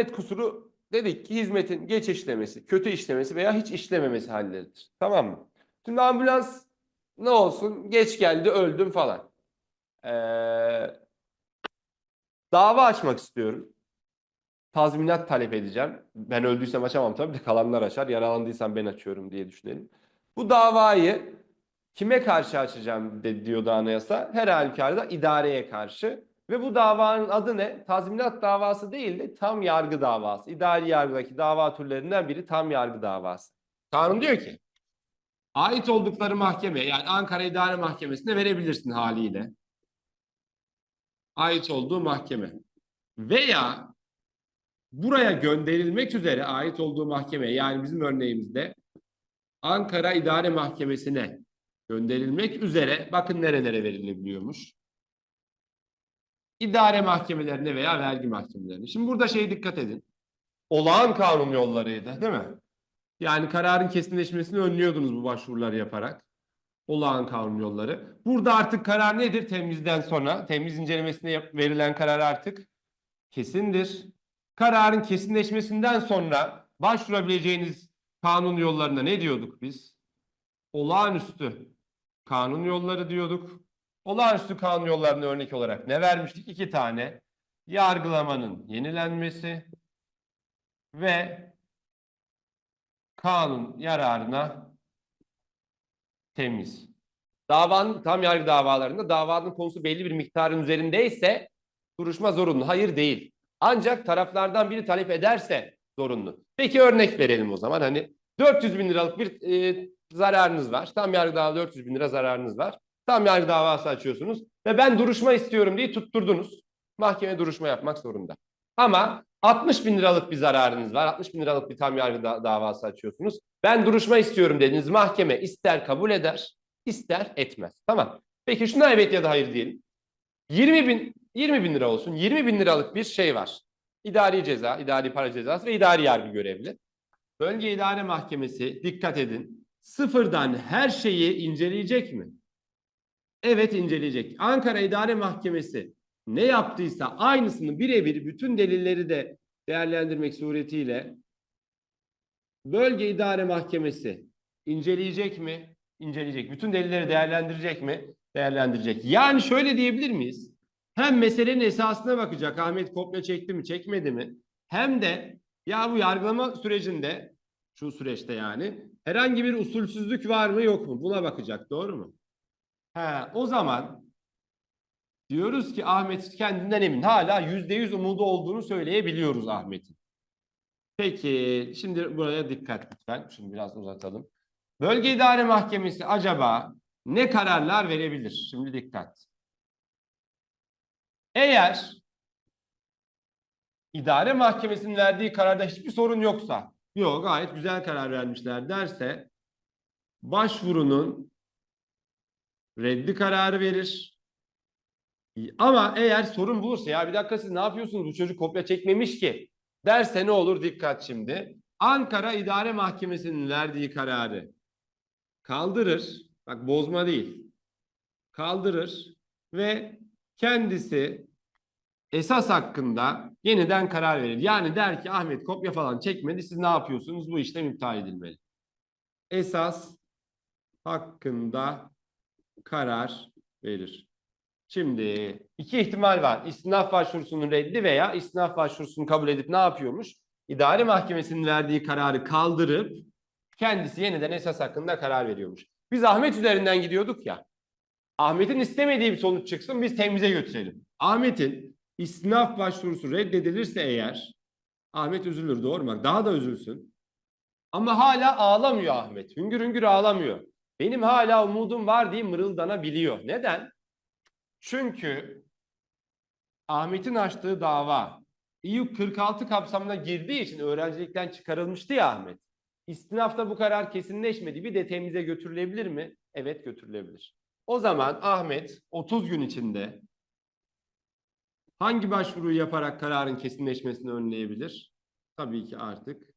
hizmet kusuru dedik ki hizmetin geç işlemesi, kötü işlemesi veya hiç işlememesi halleridir. Tamam mı? Şimdi ambulans ne olsun? Geç geldi, öldüm falan. Ee, dava açmak istiyorum. Tazminat talep edeceğim. Ben öldüysem açamam tabii de kalanlar açar. Yaralandıysam ben açıyorum diye düşünelim. Bu davayı kime karşı açacağım de, diyordu anayasa. Her halükarda idareye karşı. Ve bu davanın adı ne? Tazminat davası değil de tam yargı davası. İdari yargıdaki dava türlerinden biri tam yargı davası. Kanun diyor ki ait oldukları mahkeme yani Ankara İdare Mahkemesi'ne verebilirsin haliyle. Ait olduğu mahkeme. Veya buraya gönderilmek üzere ait olduğu mahkeme yani bizim örneğimizde Ankara İdare Mahkemesi'ne gönderilmek üzere bakın nerelere verilebiliyormuş. İdare mahkemelerine veya vergi mahkemelerine. Şimdi burada şey dikkat edin. Olağan kanun yollarıydı değil mi? Yani kararın kesinleşmesini önlüyordunuz bu başvuruları yaparak. Olağan kanun yolları. Burada artık karar nedir? Temizden sonra, temiz incelemesine verilen karar artık kesindir. Kararın kesinleşmesinden sonra başvurabileceğiniz kanun yollarına ne diyorduk biz? Olağanüstü kanun yolları diyorduk. Olağanüstü kanun yollarına örnek olarak ne vermiştik? İki tane. Yargılamanın yenilenmesi ve kanun yararına temiz. Davanın tam yargı davalarında davanın konusu belli bir miktarın üzerindeyse duruşma zorunlu. Hayır değil. Ancak taraflardan biri talep ederse zorunlu. Peki örnek verelim o zaman. Hani 400 bin liralık bir e, zararınız var. Tam yargı davası 400 bin lira zararınız var. Tam yargı davası açıyorsunuz ve ben duruşma istiyorum diye tutturdunuz. Mahkeme duruşma yapmak zorunda. Ama 60 bin liralık bir zararınız var. 60 bin liralık bir tam yargı da- davası açıyorsunuz. Ben duruşma istiyorum dediniz. Mahkeme ister kabul eder, ister etmez. Tamam. Peki şuna evet ya da hayır diyelim. 20 bin, 20 bin lira olsun. 20 bin liralık bir şey var. İdari ceza, idari para cezası ve idari yargı görevli. Bölge İdare Mahkemesi dikkat edin. Sıfırdan her şeyi inceleyecek mi? Evet inceleyecek. Ankara İdare Mahkemesi ne yaptıysa aynısını birebir bütün delilleri de değerlendirmek suretiyle Bölge İdare Mahkemesi inceleyecek mi? İnceleyecek. Bütün delilleri değerlendirecek mi? Değerlendirecek. Yani şöyle diyebilir miyiz? Hem meselenin esasına bakacak. Ahmet kopya çekti mi, çekmedi mi? Hem de ya bu yargılama sürecinde şu süreçte yani herhangi bir usulsüzlük var mı yok mu? Buna bakacak. Doğru mu? He, o zaman diyoruz ki Ahmet kendinden emin. Hala yüzde yüz umudu olduğunu söyleyebiliyoruz Ahmet'in. Peki şimdi buraya dikkat lütfen. Şimdi biraz uzatalım. Bölge İdare Mahkemesi acaba ne kararlar verebilir? Şimdi dikkat. Eğer idare mahkemesinin verdiği kararda hiçbir sorun yoksa, yok gayet güzel karar vermişler derse başvurunun reddi kararı verir. Ama eğer sorun bulursa ya bir dakika siz ne yapıyorsunuz bu çocuk kopya çekmemiş ki derse ne olur dikkat şimdi. Ankara İdare Mahkemesi'nin verdiği kararı kaldırır. Bak bozma değil. Kaldırır ve kendisi esas hakkında yeniden karar verir. Yani der ki Ahmet kopya falan çekmedi siz ne yapıyorsunuz bu işlem iptal edilmeli. Esas hakkında karar verir. Şimdi iki ihtimal var. İstinaf başvurusunun reddi veya istinaf başvurusunu kabul edip ne yapıyormuş? İdare mahkemesinin verdiği kararı kaldırıp kendisi yeniden esas hakkında karar veriyormuş. Biz Ahmet üzerinden gidiyorduk ya. Ahmet'in istemediği bir sonuç çıksın biz temize götürelim. Ahmet'in istinaf başvurusu reddedilirse eğer Ahmet üzülür doğru mu? Daha da üzülsün. Ama hala ağlamıyor Ahmet. Hüngür hüngür ağlamıyor. Benim hala umudum var diye mırıldanabiliyor. Neden? Çünkü Ahmet'in açtığı dava İYUK 46 kapsamına girdiği için öğrencilikten çıkarılmıştı ya Ahmet. İstinafta bu karar kesinleşmedi. Bir de temize götürülebilir mi? Evet götürülebilir. O zaman Ahmet 30 gün içinde hangi başvuruyu yaparak kararın kesinleşmesini önleyebilir? Tabii ki artık